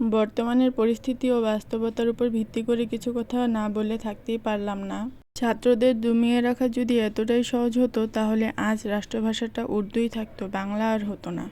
বর্তমানের পরিস্থিতি ও বাস্তবতার উপর ভিত্তি করে কিছু কথা না বলে থাকতেই পারলাম না। ছাত্রদের দুমিয়ে রাখা যদি এতটাই সহজ হতো, তাহলে আজ রাষ্ট্রভাষাটা উর্দুই থাকতো, বাংলা আর হতো না।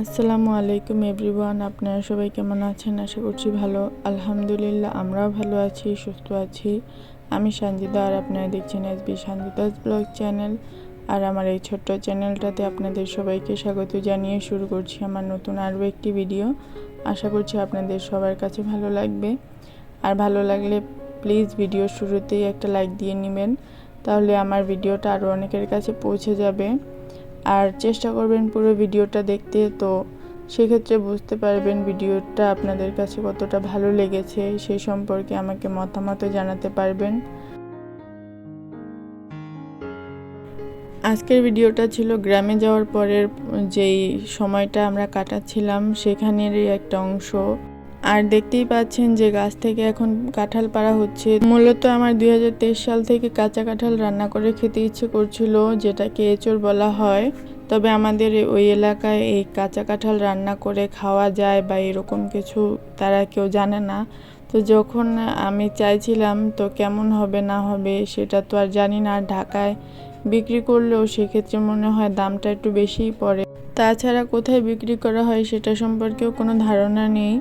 আসসালামু আলাইকুম এভরিওয়ান, আপনারা সবাই কেমন আছেন? আশা করছি ভালো। আলহামদুলিল্লাহ, আমরাও ভালো আছি, সুস্থ আছি। আমি সঞ্জিতা আর আপনারা দেখছেন S B Sanjita's blog channel. আর আমার এই ছোট্ট চ্যানেলটাতে আপনাদের সবাইকে স্বাগত জানিয়ে শুরু করছি আমার নতুন আরও একটি ভিডিও। আশা করছি আপনাদের সবার কাছে ভালো লাগবে। আর ভালো লাগলে প্লিজ ভিডিও শুরুতেই একটা লাইক দিয়ে নেবেন। তাহলে আমার ভিডিওটা আরও অনেকের কাছে পৌঁছে যাবে। আর চেষ্টা করবেন পুরো ভিডিওটা দেখতে, তো সেক্ষেত্রে বুঝতে পারবেন ভিডিওটা আপনাদের কাছে কতটা ভালো লেগেছে সেই সম্পর্কে আমাকে মতামত জানাতে পারবেন। আজকের ভিডিওটা ছিল গ্রামে যাওয়ার পরের যেই সময়টা আমরা কাটাচ্ছিলাম, সেখানেরই একটা অংশ। আর দেখতেই পাচ্ছেন যে গাছ থেকে এখন কাঁঠাল পাড়া হচ্ছে। মূলত আমার দুই হাজার তেইশ সাল থেকে কাঁচা কাঁঠাল রান্না করে খেতে ইচ্ছে করছিল, যেটাকে এঁচড় বলা হয়। তবে আমাদের ওই এলাকায় এই কাঁচা কাঁঠাল রান্না করে খাওয়া যায় বা এরকম কিছু তারা কেউ জানে না। তো যখন আমি চাইছিলাম, তো কেমন হবে, না হবে? সেটা তো আর জানি না। ঢাকায় বিক্রি করলেও সেক্ষেত্রে মনে হয় দামটা একটু বেশিই পড়ে। তাছাড়া কোথায় বিক্রি করা হয় সেটা সম্পর্কেও কোনো ধারণা নেই।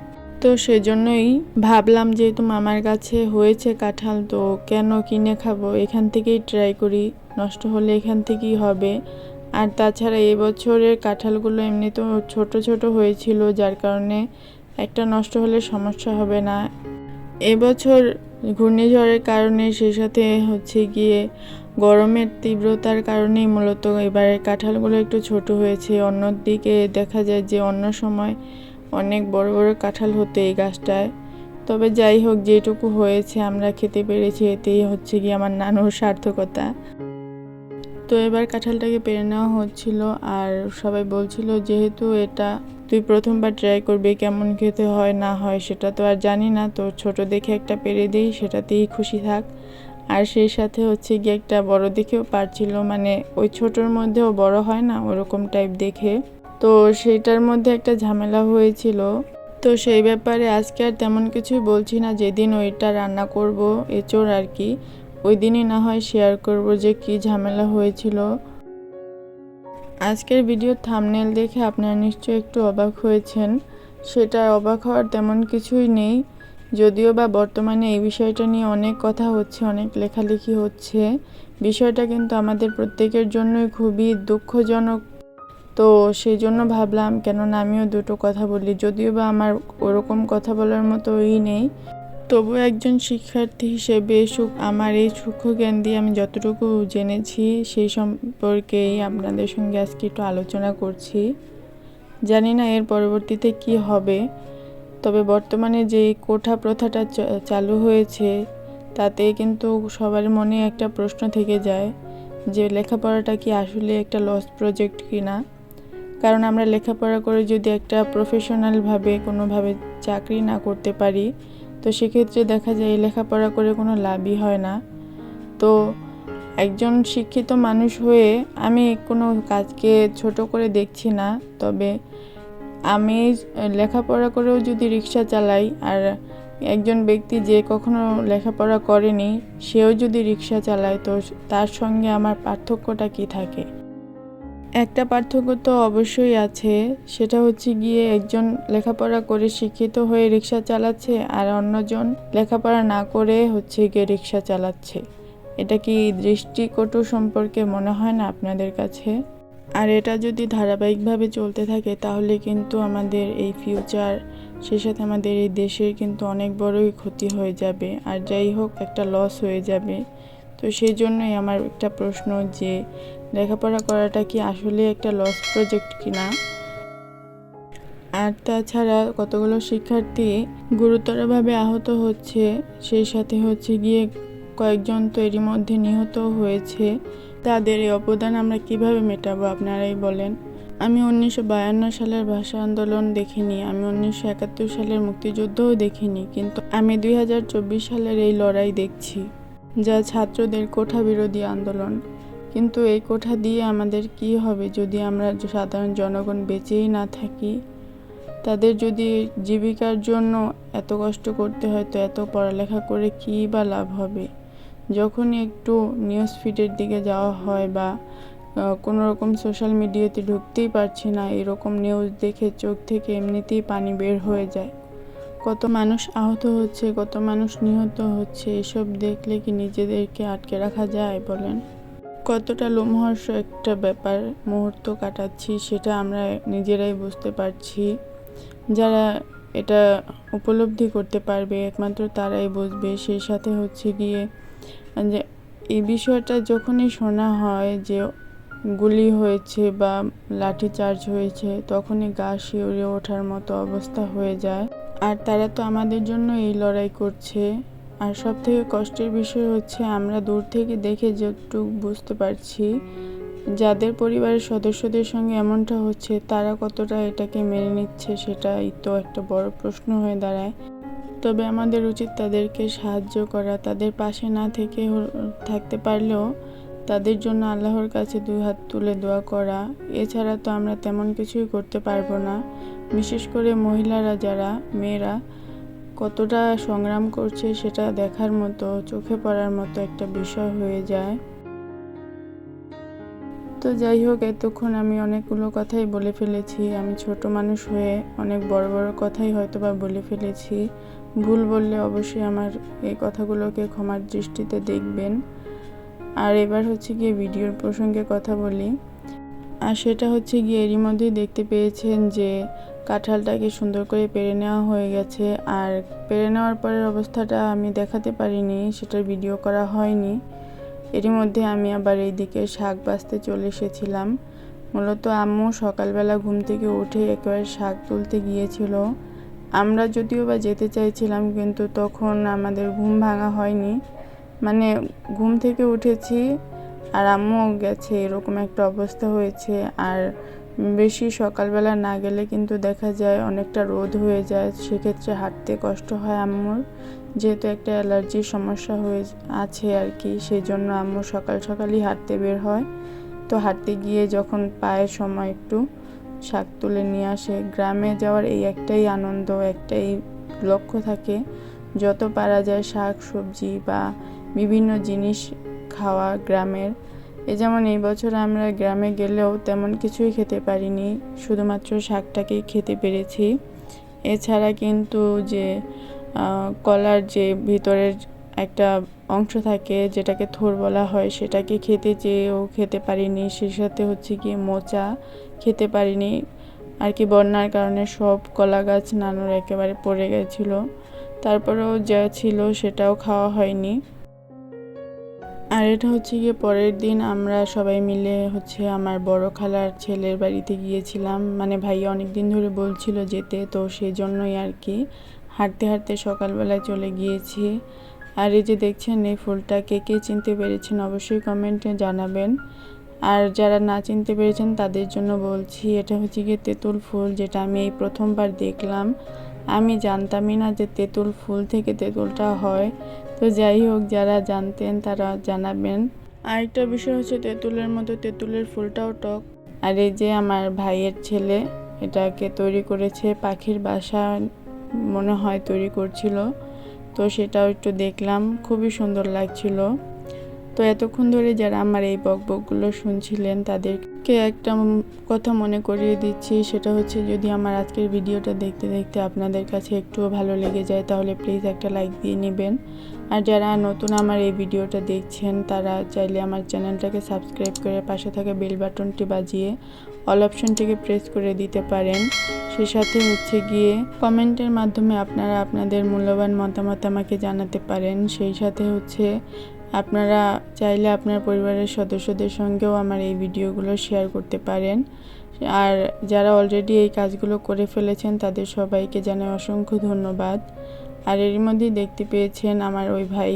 তো সেজন্যই ভাবলাম যেহেতু মামার কাছে হয়েছে কাঁঠাল, তো কেন কিনে খাব? এখান থেকেই ট্রাই করি, নষ্ট হলে এখান থেকেই হবে। আর তাছাড়া এবছরের কাঁঠালগুলো এমনি তো ছোট ছোট হয়েছিল, যার কারণে একটা নষ্ট হলে সমস্যা হবে না। এবছর ঘূর্ণিঝড়ের কারণে সেই সাথে হচ্ছে গিয়ে গরমের তীব্রতার কারণেই মূলত এবারে কাঁঠালগুলো একটু ছোট হয়েছে। অন্যদিকে দেখা যায় যে অন্য সময় অনেক বড় বড় কাঁঠাল হতো এই গাছটায়। তবে যাই হোক, যেটুকু হয়েছে আমরা খেতে পেরেছি, এতেই হচ্ছে কি আমার নানুর সার্থকতা। তো এবার কাঁঠালটাকে পেরে নেওয়া হচ্ছিল আর সবাই বলছিল, যেহেতু এটা তুই প্রথমবার ট্রাই করবি, কেমন খেতে হয়, না হয়, সেটা তো আর জানি না। তো ছোট দেখে একটা পেরে দিই, সেটাতেই খুশি থাক। আর সেই সাথে হচ্ছে গিয়ে একটা বড় দেখেও পারছিল মানে ওই ছোটোর মধ্যেও বড় হয় না, ওরকম টাইপ দেখে। তো সেইটার মধ্যে একটা ঝামেলা হয়েছিল। তো সেই ব্যাপারে আজকে আর তেমন কিছুই বলছি না, যেদিন ওইটা রান্না করব এচোর আর কি, ওই দিনই না হয় শেয়ার করব যে কি ঝামেলা হয়েছিল। আজকের ভিডিও থামনেল দেখে আপনারা নিশ্চয়ই একটু অবাক হয়েছেন। সেটা অবাক হওয়ার তেমন কিছুই নেই। যদিও বা বর্তমানে এই বিষয়টা নিয়ে অনেক কথা হচ্ছে, অনেক লেখালেখি হচ্ছে। বিষয়টা কিন্তু আমাদের প্রত্যেকের জন্যই খুবই দুঃখজনক তো সেই জন্য ভাবলাম, কেননা আমিও দুটো কথা বলি। যদিও বা আমার ওরকম কথা বলার মতো ই নেই, তবু একজন শিক্ষার্থী হিসেবে সুখ, আমার এই সূক্ষ্ম জ্ঞান দিয়ে আমি যতটুকু জেনেছি, সেই সম্পর্কেই আপনাদের সঙ্গে আজকে একটু আলোচনা করছি। জানি না এর পরবর্তীতে কি হবে, তবে বর্তমানে যে কোঠা প্রথাটা চালু হয়েছে, তাতে কিন্তু সবার মনে একটা প্রশ্ন থেকে যায় যে লেখাপড়াটা কি আসলে একটা লস প্রজেক্ট কি না কারণ আমরা লেখাপড়া করে যদি একটা প্রফেশনালভাবে কোনোভাবে চাকরি না করতে পারি, তো সেক্ষেত্রে দেখা যায় লেখাপড়া করে কোনো লাভই হয় না। তো একজন শিক্ষিত মানুষ হয়ে আমি কোনো কাজকে ছোট করে দেখছি না, তবে আমি লেখাপড়া করেও যদি রিক্সা চালাই আর একজন ব্যক্তি যে কখনো লেখাপড়া করেনি, সেও যদি রিক্সা চালায়, তো তার সঙ্গে আমার পার্থক্যটা কি থাকে? একটা পার্থক্য তো অবশ্যই আছে। সেটা হচ্ছে গিয়ে একজন লেখাপড়া করে শিক্ষিত হয়ে রিক্সা চালাচ্ছে আর অন্যজন লেখাপড়া না করে হচ্ছে গিয়ে রিক্সা চালাচ্ছে। এটা কি দৃষ্টিকটু সম্পর্কে মনে হয় না আপনাদের কাছে? আর এটা যদি ধারাবাহিকভাবে চলতে থাকে তাহলে কিন্তু আমাদের এই ফিউচার সে সাথে আমাদের এই দেশের কিন্তু অনেক বড়ই ক্ষতি হয়ে যাবে। আর যাই হোক, একটা লস হয়ে যাবে। তো সেই জন্যই আমার একটা প্রশ্ন যে লেখাপড়া করাটা কি আসলে একটা লস প্রজেক্ট কি না আর তাছাড়া কতগুলো শিক্ষার্থী গুরুতরভাবে আহত হচ্ছে, সেই সাথে হচ্ছে গিয়ে কয়েকজন তো এরই মধ্যে নিহত হয়েছে, তাদের এই অবদান আমরা কীভাবে মেটাবো, আপনারাই বলেন। আমি উনিশশো বায়ান্ন সালের ভাষা আন্দোলন দেখিনি, আমি উনিশশো একাত্তর সালের মুক্তিযুদ্ধও দেখিনি, কিন্তু আমি দুই হাজার চব্বিশ সালের এই লড়াই দেখছি। যা ছাত্রদের কোঠা বিরোধী আন্দোলন। কিন্তু এই কোঠা দিয়ে আমাদের কি হবে যদি আমরা সাধারণ জনগণ বেঁচেই না থাকি? তাদের যদি জীবিকার জন্য এত কষ্ট করতে হয়, তো এত পড়ালেখা করে কী বা লাভ হবে? যখনই একটু নিউজ ফিডের দিকে যাওয়া হয় বা কোনো রকম সোশ্যাল মিডিয়াতে ঢুকতেই পারছি না, এরকম নিউজ দেখে চোখ থেকে এমনিতেই পানি বের হয়ে যায়। কত মানুষ আহত হচ্ছে, কত মানুষ নিহত হচ্ছে, এসব দেখলে কি নিজেদেরকে আটকে রাখা যায় বলেন? কতটা লোমহর্ষ একটা ব্যাপার মুহূর্ত কাটাচ্ছি সেটা আমরা নিজেরাই বুঝতে পারছি। যারা এটা উপলব্ধি করতে পারবে, একমাত্র তারাই বুঝবে। সেই সাথে হচ্ছে গিয়ে যে এই বিষয়টা যখনই শোনা হয় যে গুলি হয়েছে বা লাঠি চার্জ হয়েছে, তখনই গা শিউরে ওঠার মতো অবস্থা হয়ে যায়। আর তারা তো আমাদের জন্য এই লড়াই করছে। আর সব থেকে কষ্টের বিষয় হচ্ছে, আমরা দূর থেকে দেখে যতটুকু বুঝতে পারছি, যাদের পরিবারের সদস্যদের সঙ্গে এমনটা হচ্ছে, তারা কতটা এটাকে মেনে নিচ্ছে সেটাই তো একটা বড় প্রশ্ন হয়ে দাঁড়ায়। তবে আমাদের উচিত তাদেরকে সাহায্য করা, তাদের পাশে না থেকে থাকতে পারলেও তাদের জন্য আল্লাহর কাছে দুই হাত তুলে দোয়া করা। এছাড়া তো আমরা তেমন কিছুই করতে পারব না। বিশেষ করে মহিলারা যারা, মেয়েরা, কতটা সংগ্রাম করছে সেটা দেখার মতো, চোখে পড়ার মতো একটা বিষয় হয়ে যায়। তো যাই হোক, এতক্ষণ আমি অনেকগুলো কথাই বলে ফেলেছি। আমি ছোট মানুষ হয়ে অনেক বড় বড় কথাই হয়তো বা বলে ফেলেছি। ভুল বললে অবশ্যই আমার এই কথাগুলোকে ক্ষমার দৃষ্টিতে দেখবেন। আর এবার হচ্ছে গিয়ে ভিডিওর প্রসঙ্গে কথা বলি। আর সেটা হচ্ছে গিয়ে এরই মধ্যেই দেখতে পেয়েছেন যে কাঁঠালটাকে সুন্দর করে পেরে নেওয়া হয়ে গেছে। আর পেরে নেওয়ার পরের অবস্থাটা আমি দেখাতে পারিনি, সেটার ভিডিও করা হয়নি। এরই মধ্যে আমি আবার এইদিকে শাক বাঁচতে চলে এসেছিলাম। মূলত আম্মু সকালবেলা ঘুম থেকে উঠে একেবারে শাক তুলতে গিয়েছিল। আমরা যদিও বা যেতে চাইছিলাম, কিন্তু তখন আমাদের ঘুম ভাঙা হয়নি। মানে ঘুম থেকে উঠেছি আর আম্মুও গেছে, এরকম একটা অবস্থা হয়েছে। আর বেশি সকালবেলা না গেলে কিন্তু দেখা যায় অনেকটা রোদ হয়ে যায়, সেক্ষেত্রে হাঁটতে কষ্ট হয় আম্মুর। যেহেতু একটা অ্যালার্জির সমস্যা হয়ে আছে আর কি সেই জন্য আম্মু সকাল সকালই হাঁটতে বের হয়। তো হাঁটতে গিয়ে যখন পায়ের সময় একটু শাক তুলে নিয়ে আসে, গ্রামে যাওয়ার এই একটাই আনন্দ, একটাই লক্ষ্য থাকে। যত পারা যায় শাক, সবজি বা বিভিন্ন জিনিস খাওয়া গ্রামের। এ যেমন এই বছর আমরা গ্রামে গেলেও তেমন কিছুই খেতে পারিনি, শুধুমাত্র শাকটাকেই খেতে পেরেছি। এছাড়া কিন্তু যে কলার যে ভিতরের একটা অংশ থাকে যেটাকে থোর বলা হয় সেটাকে খেতে চেয়েও খেতে পারিনি সে সাথে হচ্ছে কি মোচা খেতে পারিনি। আর কি বন্যার কারণে সব কলা গাছ নানুর একেবারে পড়ে গেছিল। তারপরেও যা ছিল সেটাও খাওয়া হয়নি। আর এটা হচ্ছে গিয়ে পরের দিন আমরা সবাই মিলে হচ্ছে আমার বড় খালার ছেলের বাড়িতে গিয়েছিলাম। মানে ভাইয়া অনেক দিন ধরে বলছিল যেতে, তো সেই জন্যই আর কি। হাঁটতে হাঁটতে সকালবেলায় চলে গিয়েছি। আর এই যে দেখছেন এই ফুলটা, কে কে চিনতে পেরেছেন অবশ্যই কমেন্টে জানাবেন। আর যারা না চিনতে পেরেছেন তাদের জন্য বলছি, এটা হচ্ছে গিয়ে তেঁতুল ফুল যেটা আমি এই প্রথমবার দেখলাম। আমি জানতামই না যে তেঁতুল ফুল থেকে তেঁতুলটা হয়। তো যাই হোক যারা জানতেন তারা জানাবেন। আরেকটা বিষয় হচ্ছে তেঁতুলের মতো তেঁতুলের ফুলটাও টক। আর এই যে আমার ভাইয়ের ছেলে এটাকে তৈরি করেছে পাখির বাসা মনে হয় তৈরি করছিল। তো সেটাও একটু দেখলাম খুবই সুন্দর লাগছিল। তো এতক্ষণ ধরে যারা আমার এই বকবকগুলো শুনছিলেন তাদেরকে একটা কথা মনে করিয়ে দিচ্ছি সেটা হচ্ছে যদি আমার আজকের ভিডিওটা দেখতে দেখতে আপনাদের কাছে একটুও ভালো লেগে যায় তাহলে প্লিজ একটা লাইক দিয়ে নেবেন। আর যারা নতুন আমার এই ভিডিওটা দেখছেন, তারা চাইলে আমার চ্যানেলটাকে সাবস্ক্রাইব করে পাশে থাকা বেল বাটনটি বাজিয়ে অল অপশনটিকে প্রেস করে দিতে পারেন। সে সাথে হচ্ছে গিয়ে কমেন্টের মাধ্যমে আপনারা আপনাদের মূল্যবান মতামত আমাকে জানাতে পারেন। সেই সাথে হচ্ছে আপনারা চাইলে আপনার পরিবারের সদস্যদের সঙ্গেও আমার এই ভিডিওগুলো শেয়ার করতে পারেন। আর যারা অলরেডি এই কাজগুলো করে ফেলেছেন, তাদের সবাইকে জানাই অসংখ্য ধন্যবাদ। আর এর মধ্যেই দেখতে পেয়েছেন আমার ওই ভাই।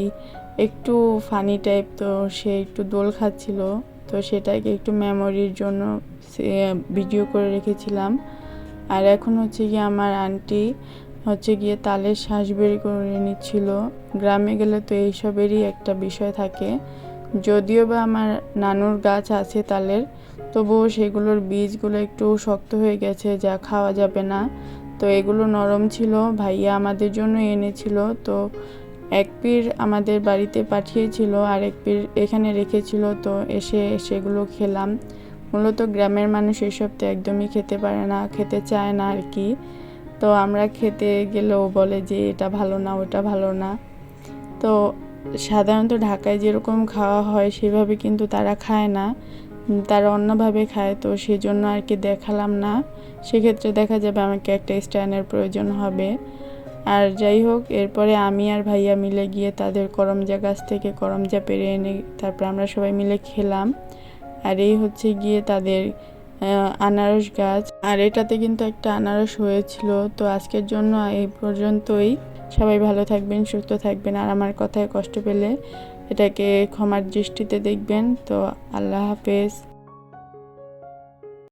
একটু ফানি টাইপ তো সে একটু দোল খাচ্ছিল, তো সেটাকে একটু মেমোরির জন্য ভিডিও করে রেখেছিলাম। আর এখন হচ্ছে গিয়ে আমার আন্টি হচ্ছে গিয়ে তালের শ্বাস বের করে নিচ্ছিল। গ্রামে গেলে তো এইসবেরই একটা বিষয় থাকে। যদিও বা আমার নানুর গাছ আছে তালের, তবুও সেগুলোর বীজগুলো একটু শক্ত হয়ে গেছে, যা খাওয়া যাবে না। তো এগুলো নরম ছিল, ভাইয়া আমাদের জন্য এনেছিল। তো এক পীর আমাদের বাড়িতে পাঠিয়েছিল, আর এক পীর এখানে রেখেছিল। তো এসে সেগুলো খেলাম। মূলত গ্রামের মানুষ এসব তো একদমই খেতে পারে না, খেতে চায় না আর কি। তো আমরা খেতে গেলেও বলে যে, এটা ভালো না, ওটা ভালো না। তো সাধারণত ঢাকায় যেরকম খাওয়া হয়, সেভাবে কিন্তু তারা খায় না। তারা অন্যভাবে খায়, তো সেজন্য আর কি দেখালাম না। সেক্ষেত্রে দেখা যাবে আমাকে একটা স্ট্যান্ডের প্রয়োজন হবে। আর যাই হোক, এরপরে আমি আর ভাইয়া মিলে গিয়ে তাদের করমজা গাছ থেকে করমজা পেরে এনে তারপর আমরা সবাই মিলে খেলাম। আর এই হচ্ছে গিয়ে তাদের আনারস গাছ। আর এটাতে কিন্তু একটা আনারস হয়েছিল, তো আজকের জন্য এই পর্যন্তই। সবাই ভালো থাকবেন, সুস্থ থাকবেন, আর আমার কথায় কষ্ট পেলে এটাকে ক্ষমার দৃষ্টিতে দেখবেন। তো আল্লাহ হাফেজ।